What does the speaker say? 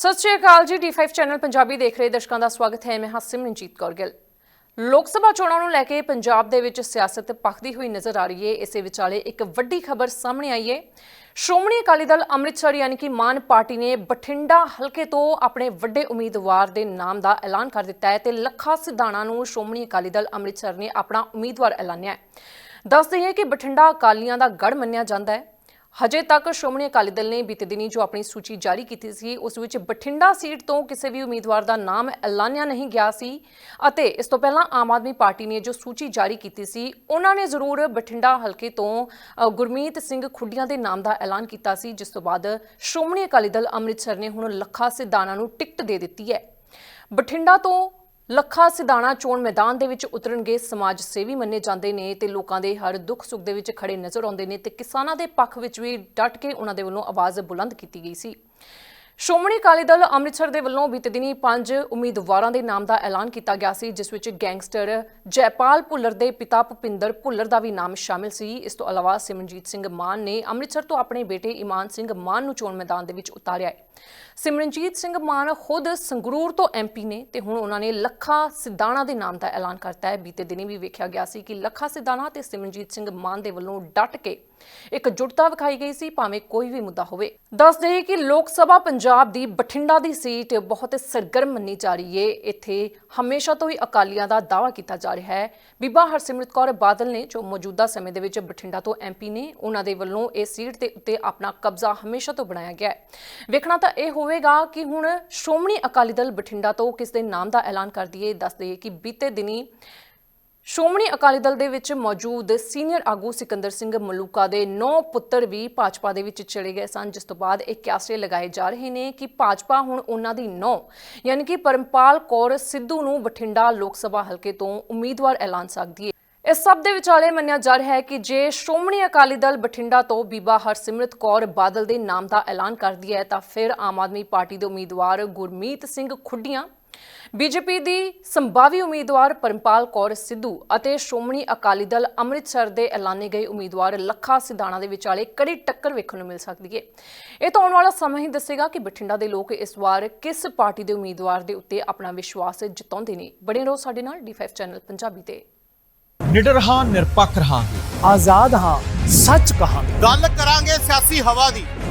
ਸਤਿ ਸ਼੍ਰੀ ਅਕਾਲ ਜੀ D5 channel Punjabi ਦੇਖ ਰਹੇ ਦਰਸ਼ਕਾਂ ਦਾ ਸਵਾਗਤ ਹੈ। ਮੈਂ ਹਾਂ ਸਿਮਰਨਜੀਤ ਕੌਰ ਗਿੱਲ। ਲੋਕ ਸਭਾ ਚੋਣਾਂ ਨੂੰ ਲੈ ਕੇ ਪੰਜਾਬ ਦੇ ਵਿੱਚ ਸਿਆਸਤ ਪੱਕਦੀ ਹੋਈ ਨਜ਼ਰ ਆ ਰਹੀ ਹੈ। ਇਸੇ ਵਿਚਾਲੇ ਇੱਕ ਵੱਡੀ ਖਬਰ ਸਾਹਮਣੇ ਆਈ ਹੈ। ਸ਼੍ਰੋਮਣੀ ਅਕਾਲੀ ਦਲ ਅੰਮ੍ਰਿਤਸਰ ਯਾਨੀ ਕਿ ਮਾਨ ਪਾਰਟੀ ਨੇ ਬਠਿੰਡਾ ਹਲਕੇ ਤੋਂ ਆਪਣੇ ਵੱਡੇ ਉਮੀਦਵਾਰ ਦੇ ਨਾਮ ਦਾ ਐਲਾਨ ਕਰ ਦਿੱਤਾ ਹੈ ਤੇ ਲੱਖਾ ਸਿਧਾਣਾ ਨੂੰ ਸ਼੍ਰੋਮਣੀ ਅਕਾਲੀ ਦਲ ਅੰਮ੍ਰਿਤਸਰ ਨੇ ਆਪਣਾ ਉਮੀਦਵਾਰ ਐਲਾਨਿਆ ਹੈ। ਦੱਸ ਦਈਏ ਕਿ ਬਠਿੰਡਾ ਅਕਾਲੀਆਂ ਦਾ ਗੜ ਮੰਨਿਆ ਜਾਂਦਾ ਹੈ। ਹਜੇ ਤੱਕ ਸ਼੍ਰੋਮਣੀ ਅਕਾਲੀ ਦਲ ਨੇ ਬੀਤੇ ਦਿਨੀ ਜੋ ਆਪਣੀ ਸੂਚੀ ਜਾਰੀ ਕੀਤੀ ਸੀ, ਉਸ ਵਿੱਚ ਬਠਿੰਡਾ ਸੀਟ ਤੋਂ ਕਿਸੇ ਵੀ ਉਮੀਦਵਾਰ ਦਾ ਨਾਮ ਐਲਾਨਿਆ ਨਹੀਂ ਗਿਆ ਸੀ ਅਤੇ ਇਸ ਤੋਂ ਪਹਿਲਾਂ ਆਮ ਆਦਮੀ ਪਾਰਟੀ ਨੇ ਜੋ ਸੂਚੀ ਜਾਰੀ ਕੀਤੀ ਸੀ, ਉਹਨਾਂ ਨੇ ਜ਼ਰੂਰ ਬਠਿੰਡਾ ਹਲਕੇ ਤੋਂ ਗੁਰਮੀਤ ਸਿੰਘ ਖੁੱਡੀਆਂ ਦੇ ਨਾਮ ਦਾ ਐਲਾਨ ਕੀਤਾ ਸੀ, ਜਿਸ ਤੋਂ ਬਾਅਦ ਸ਼੍ਰੋਮਣੀ ਅਕਾਲੀ ਦਲ ਅੰਮ੍ਰਿਤਸਰ ਨੇ ਹੁਣ ਲੱਖਾ ਸਿਧਾਣਾ ਨੂੰ ਟਿਕਟ ਦੇ ਦਿੱਤੀ ਹੈ। ਬਠਿੰਡਾ ਤੋਂ ਲੱਖਾ ਸਿਧਾਣਾ ਚੋਣ ਮੈਦਾਨ ਦੇ ਵਿੱਚ ਉਤਰਨਗੇ ਸਮਾਜ ਸੇਵੀ ਮੰਨੇ ਜਾਂਦੇ ਨੇ ਤੇ ਲੋਕਾਂ ਦੇ ਹਰ ਦੁੱਖ ਸੁੱਖ ਦੇ ਵਿੱਚ ਖੜੇ ਨਜ਼ਰ ਆਉਂਦੇ ਨੇ ਤੇ ਕਿਸਾਨਾਂ ਦੇ ਪੱਖ ਵਿੱਚ ਵੀ ਡਟ ਕੇ ਉਹਨਾਂ ਦੇ ਵੱਲੋਂ ਆਵਾਜ਼ ਬੁਲੰਦ ਕੀਤੀ ਗਈ ਸੀ। ਸ਼੍ਰੋਮਣੀ ਅਕਾਲੀ ਦਲ ਅੰਮ੍ਰਿਤਸਰ ਦੇ ਵੱਲੋਂ ਬੀਤੇ ਦਿਨੀ ਪੰਜ ਉਮੀਦਵਾਰਾਂ ਦੇ ਨਾਮ ਦਾ ਐਲਾਨ ਕੀਤਾ ਗਿਆ ਸੀ, ਜਿਸ ਵਿੱਚ ਗੈਂਗਸਟਰ ਜੈਪਾਲ ਭੁੱਲਰ ਦੇ ਪਿਤਾ ਭੁਪਿੰਦਰ ਭੁੱਲਰ ਦਾ ਵੀ ਨਾਮ ਸ਼ਾਮਿਲ ਸੀ। ਇਸ ਤੋਂ ਇਲਾਵਾ ਸਿਮਰਨਜੀਤ ਸਿੰਘ ਮਾਨ ਨੇ ਅੰਮ੍ਰਿਤਸਰ ਤੋਂ ਆਪਣੇ ਬੇਟੇ ਇਮਾਨ ਸਿੰਘ ਮਾਨ ਨੂੰ ਚੋਣ ਮੈਦਾਨ ਦੇ ਵਿੱਚ ਉਤਾਰਿਆ ਹੈ। ਸਿਮਰਨਜੀਤ ਸਿੰਘ ਮਾਨ ਖੁਦ ਸੰਗਰੂਰ ਤੋਂ ਐਮਪੀ ਨੇ ਤੇ ਹੁਣ ਉਹਨਾਂ ਨੇ ਲੱਖਾ ਸਿਧਾਣਾ ਦੇ ਨਾਮ ਦਾ ਐਲਾਨ ਕਰਤਾ ਹੈ। ਬੀਤੇ ਦਿਨੀ ਵੀ ਵੇਖਿਆ ਗਿਆ ਸੀ ਕਿ ਲੱਖਾ ਸਿਧਾਣਾ ਤੇ ਸਿਮਰਨਜੀਤ ਸਿੰਘ ਮਾਨ ਦੇ ਵੱਲੋਂ ਡਟ ਕੇ ਇੱਕ ਜੁਟਤਾ ਵਿਖਾਈ ਗਈ ਸੀ, ਭਾਵੇਂ ਕੋਈ ਵੀ ਮੁੱਦਾ ਹੋਵੇ। ਦੱਸ ਦੇਈਏ ਕਿ ਲੋਕ ਸਭਾ ਪੰਜਾਬ ਦੀ ਬਠਿੰਡਾ ਦੀ ਸੀਟ ਬਹੁਤ ਸਰਗਰਮ ਮੰਨੀ ਜਾ ਰਹੀ ਹੈ ਇੱਥੇ ਹਮੇਸ਼ਾ ਤੋਂ ਹੀ ਅਕਾਲੀਆਂ ਦਾ ਦਾਅਵਾ ਕੀਤਾ ਜਾ ਰਿਹਾ ਹੈ। ਬੀਬਾ ਹਰਸਿਮਰਤ ਕੌਰ ਬਾਦਲ ਨੇ, ਜੋ ਮੌਜੂਦਾ ਸਮੇਂ ਦੇ ਵਿੱਚ ਬਠਿੰਡਾ ਤੋਂ ਐਮਪੀ ਨੇ, ਉਹਨਾਂ ਦੇ ਵੱਲੋਂ ਇਹ ਸੀਟ ਦੇ ਉੱਤੇ ਆਪਣਾ ਕਬਜ਼ਾ ਹਮੇਸ਼ਾ ਤੋਂ ਬਣਾਇਆ ਗਿਆ ਹੈ। ਵੇਖਣਾ ਤਾਂ ਇਹ ਹੋਵੇਗਾ ਕਿ ਹੁਣ ਸ਼੍ਰੋਮਣੀ ਅਕਾਲੀ ਦਲ ਬਠਿੰਡਾ ਤੋਂ ਕਿਸ ਦੇ ਨਾਮ ਦਾ ਐਲਾਨ ਕਰ ਦਈਏ ਦੱਸ ਦਈਏ ਕਿ ਬੀਤੇ ਦਿਨੀ ਸ਼੍ਰੋਮਣੀ ਅਕਾਲੀ ਦਲ ਦੇ ਵਿੱਚ ਮੌਜੂਦ ਸੀਨੀਅਰ ਆਗੂ ਸਿਕੰਦਰ ਸਿੰਘ ਮਲੂਕਾ ਦੇ ਨੌ ਪੁੱਤਰ ਵੀ ਭਾਜਪਾ ਦੇ ਵਿੱਚ ਚਲੇ ਗਏ ਸਨ, ਜਿਸ ਤੋਂ ਬਾਅਦ ਇਹ ਕਿਆਸੇ ਲਗਾਏ ਜਾ ਰਹੇ ਨੇ ਕਿ ਭਾਜਪਾ ਹੁਣ ਉਹਨਾਂ ਦੀ ਨੌ, ਯਾਨੀ ਕਿ ਪਰਮਪਾਲ ਕੌਰ ਸਿੱਧੂ ਨੂੰ ਬਠਿੰਡਾ ਲੋਕ ਸਭਾ ਹਲਕੇ ਤੋਂ ਉਮੀਦਵਾਰ ਐਲਾਨ ਸਕਦੀ ਹੈ। ਇਸ ਸਭ ਦੇ ਵਿਚਾਲੇ ਮੰਨਿਆ ਜਾ ਰਿਹਾ ਹੈ ਕਿ ਜੇ ਸ਼੍ਰੋਮਣੀ ਅਕਾਲੀ ਦਲ ਬਠਿੰਡਾ ਤੋਂ ਬੀਬਾ ਹਰਸਿਮਰਤ ਕੌਰ ਬਾਦਲ ਦੇ ਨਾਮ ਦਾ ਐਲਾਨ ਕਰਦੀ ਹੈ, ਤਾਂ ਫਿਰ ਆਮ ਆਦਮੀ ਪਾਰਟੀ ਦੇ ਉਮੀਦਵਾਰ ਗੁਰਮੀਤ ਸਿੰਘ ਖੁੱਡੀਆਂ ਬੀਜੇਪੀ ਦੀ ਸੰਭਾਵੀ ਉਮੀਦਵਾਰ ਪਰਮਪਾਲ ਕੌਰ ਸਿੱਧੂ ਅਤੇ ਸ਼੍ਰੋਮਣੀ ਅਕਾਲੀ ਦਲ ਅੰਮ੍ਰਿਤਸਰ ਦੇ ਐਲਾਨੇ ਗਏ ਉਮੀਦਵਾਰ ਲੱਖਾ ਸਿਧਾਣਾ ਦੇ ਵਿਚਾਲੇ ਕੜੀ ਟੱਕਰ ਵੇਖਣ ਨੂੰ ਮਿਲ ਸਕਦੀ ਹੈ ਇਹ ਤਾਂ ਆਉਣ ਵਾਲਾ ਸਮਾਂ ਹੀ ਦੱਸੇਗਾ ਕਿ ਬਠਿੰਡਾ ਦੇ ਲੋਕ ਇਸ ਵਾਰ ਕਿਸ ਪਾਰਟੀ ਦੇ ਉਮੀਦਵਾਰ ਦੇ ਉੱਤੇ ਆਪਣਾ ਵਿਸ਼ਵਾਸ ਜਤਾਉਂਦੇ ਨੇ। ਬਣੇ ਰਹੋ ਸਾਡੇ ਨਾਲ D5 ਚੈਨਲ ਪੰਜਾਬੀ ਤੇ। ਨਿਡਰ ਹਾਂ ਨਿਰਪੱਖ ਰਹਾਂਗੇ। ਆਜ਼ਾਦ ਹਾਂ ਸੱਚ ਕਹਾਂਗੇ। ਗੱਲ ਕਰਾਂਗੇ ਸਿਆਸੀ ਹਵਾ ਦੀ।